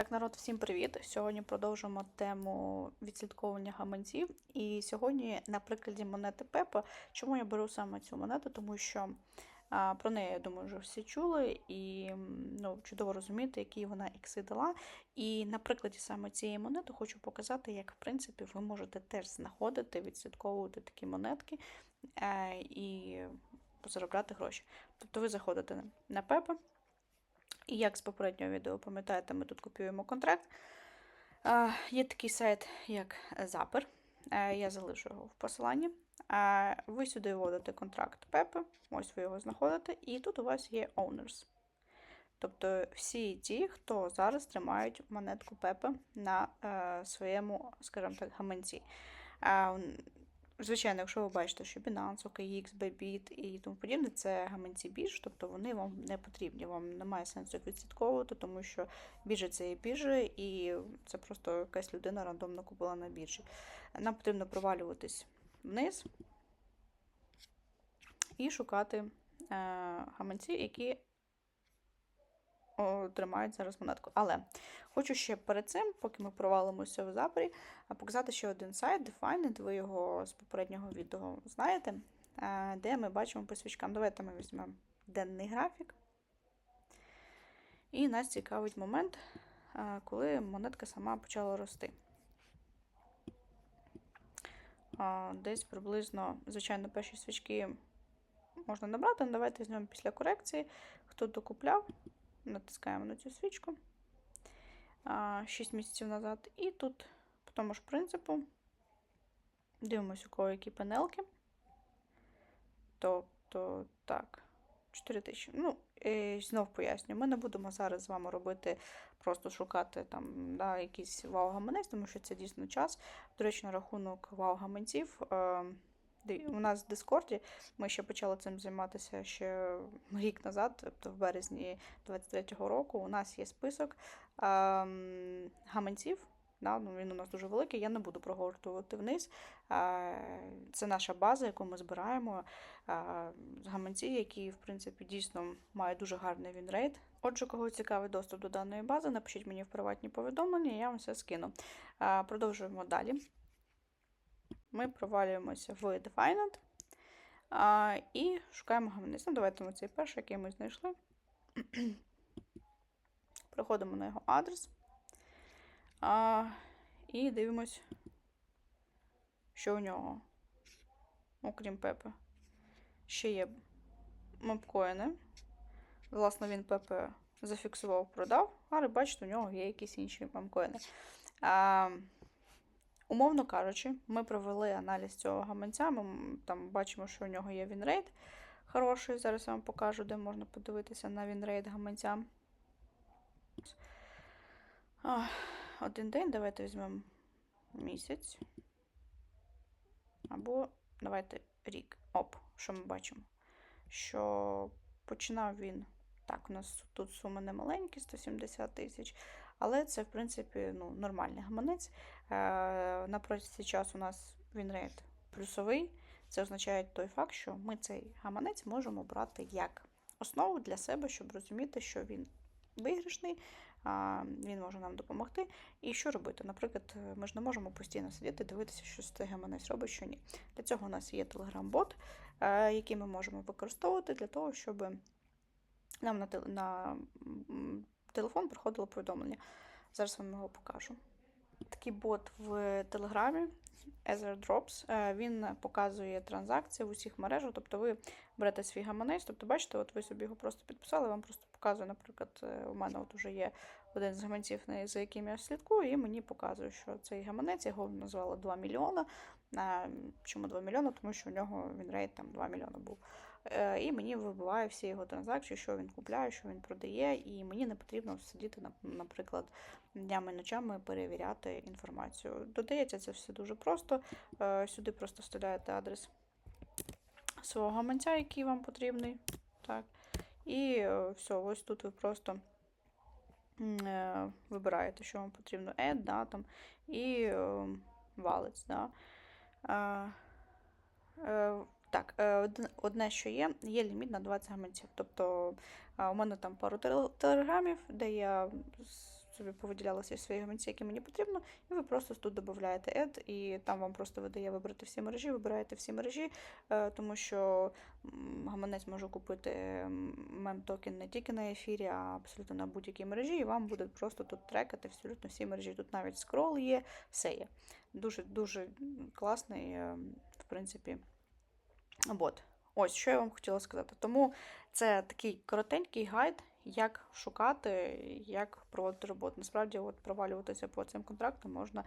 Так, народ, всім привіт! Сьогодні продовжимо тему відслідковування гаманців. І сьогодні, на прикладі монети Пепа, чому я беру саме цю монету? Тому що а, про неї, я думаю, вже всі чули, і ну, чудово розумієте, які вона ікси дала. І на прикладі саме цієї монети хочу показати, як в принципі ви можете теж знаходити, відслідковувати такі монетки е, і заробляти гроші. Тобто ви заходите на Пепа. І як з попереднього відео, пам'ятаєте, ми тут копіюємо контракт. Є такий сайт, як Запер. Я залишу його в посиланні. Ви сюди вводите контракт Пепе, ось ви його знаходите, і тут у вас є owners. Тобто всі ті, хто зараз тримають монетку Пепе на е, своєму, скажімо так, гаманці. Звичайно, якщо ви бачите, що Binance, OKX, Bybit і тому подібне, це гаманці бірж, тобто вони вам не потрібні, вам немає сенсу їх відслідковувати, тому що біржа це є біржі, і це просто якась людина рандомно купила на біржі. Нам потрібно провалюватись вниз і шукати е, гаманці, які тримають зараз монетку. Але хочу ще перед цим, поки ми провалимося в запорі, показати ще один сайт, Defined, ви його з попереднього відео знаєте, е, де ми бачимо по свічкам. Давайте ми візьмемо денний графік. І нас цікавить момент, е, коли монетка сама почала рости. Десь приблизно, звичайно, перші свічки можна набрати, давайте візьмемо після корекції. Хто докупляв, натискаємо на цю свічку. 6 місяців назад. І тут, по тому ж принципу, дивимося, у кого які панелки. Тобто, так, 4 тисячі. Ну, і знов поясню, ми не будемо зараз з вами робити, просто шукати там да, якийсь вау-гаманець, тому що це дійсно час. До речі, на рахунок вау-гаманців. Е у нас в Дискорді ми ще почали цим займатися ще рік назад, тобто в березні 23-го року. У нас є список ем, гаманців. Да, ну, Він у нас дуже великий, я не буду прогортувати вниз. Це наша база, яку ми збираємо гаманці, які, в принципі, дійсно мають дуже гарний вінрейт. Отже, кого цікавий доступ до даної бази, напишіть мені в приватні повідомлення, я вам все скину. Продовжуємо далі ми провалюємося в Defined а, і шукаємо гаманець. Ну, давайте ми цей перший, який ми знайшли. Приходимо на його адрес а, і дивимось, що у нього, окрім Пепе, ще є мапкоїни. Власне, він Пепе зафіксував, продав, але бачите, у нього є якісь інші мемкоїни. Умовно кажучи, ми провели аналіз цього гаманця. Ми там бачимо, що у нього є вінрейт хороший. Зараз я вам покажу, де можна подивитися на вінрейт гаманця. Один день, давайте візьмемо місяць. Або давайте рік. Оп, що ми бачимо? Що починав він. Так, у нас тут суми не маленькі, 170 тисяч. Але це, в принципі, ну, нормальний гаманець. Е, на протязі часу у нас він рейд плюсовий. Це означає той факт, що ми цей гаманець можемо брати як основу для себе, щоб розуміти, що він виграшний, він може нам допомогти. І що робити? Наприклад, ми ж не можемо постійно сидіти, дивитися, що цей гаманець робить, що ні. Для цього у нас є Telegram-бот, е, який ми можемо використовувати для того, щоб нам на на телефон приходило повідомлення. Зараз вам його покажу. Такий бот в Телеграмі Drops, е, він показує транзакції в усіх мережах. Тобто ви берете свій гаманець, тобто, бачите, от ви собі його просто підписали, вам просто показує, наприклад, е, у мене от вже є один з гаманців, за яким я слідкую, і мені показує, що цей гаманець його назвали 2 мільйона. Чому 2 мільйони? Тому що у нього він рейд там 2 мільйони був. Е, і мені вибиває всі його транзакції, що він купляє, що він продає, і мені не потрібно сидіти, наприклад, днями і ночами перевіряти інформацію. Додається це все дуже просто. Е, сюди просто вставляєте адрес свого гаманця, який вам потрібний. Так. І е, все, ось тут ви просто вибираєте, що вам потрібно, add, да, там, і wallets. Да. Так, е, одне, що є, є ліміт на 20 гаманців. Тобто у мене там пару телеграмів, де я собі повиділялися свої гаманці, які мені потрібно, і ви просто тут додаєте add, і там вам просто видає вибрати всі мережі, вибираєте всі мережі, е, тому що гаманець може купити мем-токен не тільки на ефірі, а абсолютно на будь-якій мережі, і вам буде просто тут трекати абсолютно всі мережі. Тут навіть скрол є, все є. Дуже дуже класний, е, в принципі, бот. Ось що я вам хотіла сказати. Тому це такий коротенький гайд, як шукати, як проводити роботу. Насправді, от провалюватися по цим контрактам можна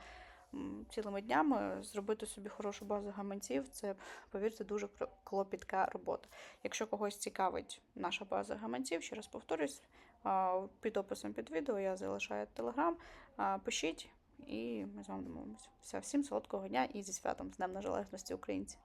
цілими днями, зробити собі хорошу базу гаманців. Це, повірте, дуже клопітка робота. Якщо когось цікавить наша база гаманців, ще раз повторюсь, під описом під відео я залишаю телеграм. Пишіть, і ми з вами домовимося. Все, всім солодкого дня і зі святом з Днем Незалежності українці.